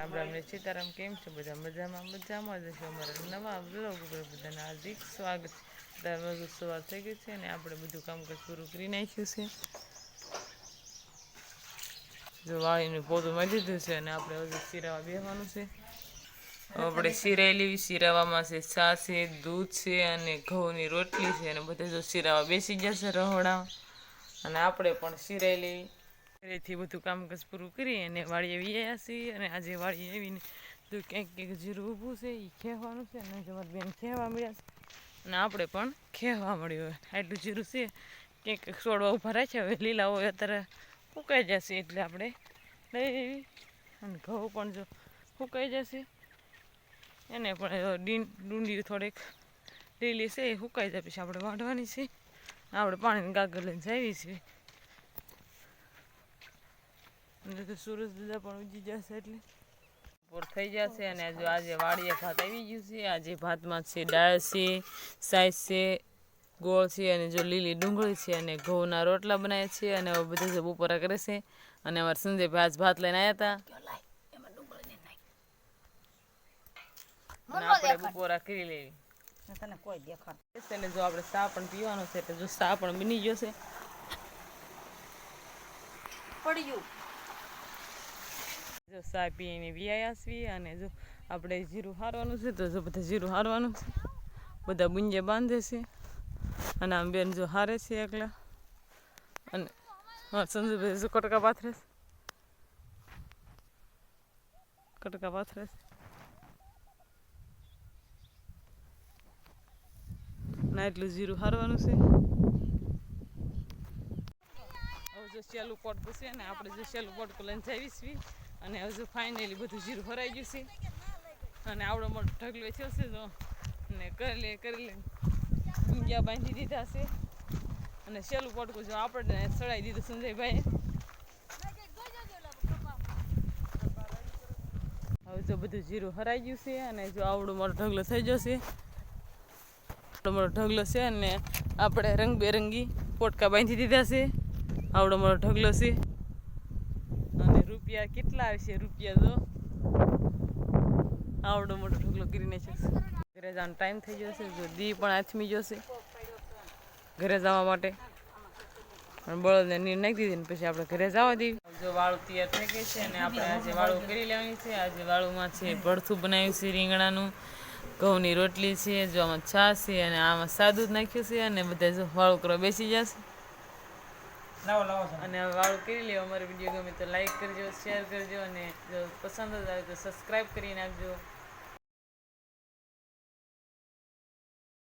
રામ રામ ને સીતારામ કેમ છો? બધા મજામાં? મજામાં જ હશો અમારા નવા બ્લોગ ઉપર બધાને હાર્દિક સ્વાગત છે. વાગે સવાર થઈ ગઈ છે અને આપણે બધું કામકાજ પૂરું કરી નાખ્યું છે. જો વાળીનું પોતું મળી દીધું છે અને આપણે હજુ સિરાવા બેસવાનું છે. આપણે સિરાઈ લેવી સિરાવામાં છે ચા છે, દૂધ છે અને ઘઉંની રોટલી છે અને બધા જો સિરાવા બેસી જશે રહોડા. અને આપણે પણ સિરાઈ લેવી ઘરેથી બધું કામકાજ પૂરું કરી અને વાળી વાળીએ આવ્યા છીએ અને આજે વાળી આવીને જો ક્યાંક ક્યાંક જીરું ઊભું છે એ ખેવાનું છે અને તમારી બેન ખેવા મળ્યા છે. અને આપણે પણ ખેવા મળ્યું હોય. આટલું જીરું છે, ક્યાંક છોડવા ઊભા રાખ્યા હવે લીલા હોય, અત્યારે ફૂંકાઈ જશે એટલે આપણે લઈ લેવી અને ઘઉં પણ જો ફૂંકાઈ જશે. એને પણ ડીન ડુંડી થોડીક લીલી છે, એ ફૂંકાઈ જાય, પછી આપણે વાંઢવાની છે. આપણે પાણીની ગાગર લઈને જાવી છીએ. અને તો સુરજ દાદા પણ ઉજી જશે એટલે. પૂર થઈ જશે અને જો આજે વાડીએ ભાત આવી ગયું છે. આજે ભાતમાં છે દાળ છે સાઈઝ છે ગોળ છે અને જો લીલી ડુંગળી છે અને ઘઉંના રોટલા બનાવ્યા છે અને હવે બધા જો બપોરા કરે છે અને અમારે સંજયભાઈ આજ ભાત લઈને આવ્યા હતા. આપણે બપોરા કરી લેવી તને કોઈ દેખાડ એટલે જો આપણે સા પણ પીવાનો છે એટલે જો સા પણ બની ગયો છે. પડ્યું જો ચા પીને વ્યાયા છીએ અને જો આપણે જીરું હારવાનું છે, તો જો બધા જીરું હારવાનું છે. બધા બુંજે બાંધે છે. અને આમ બેન જો હારે છે એકલા. અને હા, સંજુભાઈ જો કટકા પાથરે છે. કટકા પાથરે છે. ના એટલું જીરું હારવાનું છે. હવે જો સેલું પોટકું છે ને, આપણે જો સેલું પોટકું લઈને જઈશ. અને હજુ ફાઇનલી બધું જીરું ભરાઈ ગયું છે. અને આવડો મોટો ઢગલો થયો છે તો અને કરી લે કરી લે. ગયા બાંધી દીધા છે. અને સેલું પોટકું જો આપણે ચડાવી દીધું સંજયભાઈએ. હવે જો બધું જીરું હરાઈ ગયું છે અને જો આવડો મોટો ઢગલો થઈ જશે આવડો મોટો ઢગલો છે અને આપણે રંગબેરંગી પોટકા બાંધી દીધા છે. આવડો મોટો ઢગલો છે. રૂપિયા કેટલા આવશે? રૂપિયા જો આવડો મોટો ઢોકલો કરીને છે. ઘરે જવાનો ટાઈમ થઈ જશે જો દી પણ આથમી જશે ઘરે જવા માટે. પણ બળદને નીર નાખી દીધી ને પછી આપણે ઘરે જવા દઈએ. જો વાળું તૈયાર થઈ ગઈ છે અને આપણે આજે વાળું કરી લેવાની છે. આજે વાળુમાં છે ભડથું બનાવ્યું છે રીંગણાનું. ઘઉંની રોટલી છે, જો આમાં છાશ છે અને આમાં સાદું જ નાખ્યું છે અને બધા જો વાળું કરવા બેસી જશે. અને હવે વાળું કરી લેવો અમારો વીડિયો ગમે તો લાઈક કરજો શેર કરજો અને જો પસંદ આવે તો સબસ્ક્રાઈબ કરી નાખજો.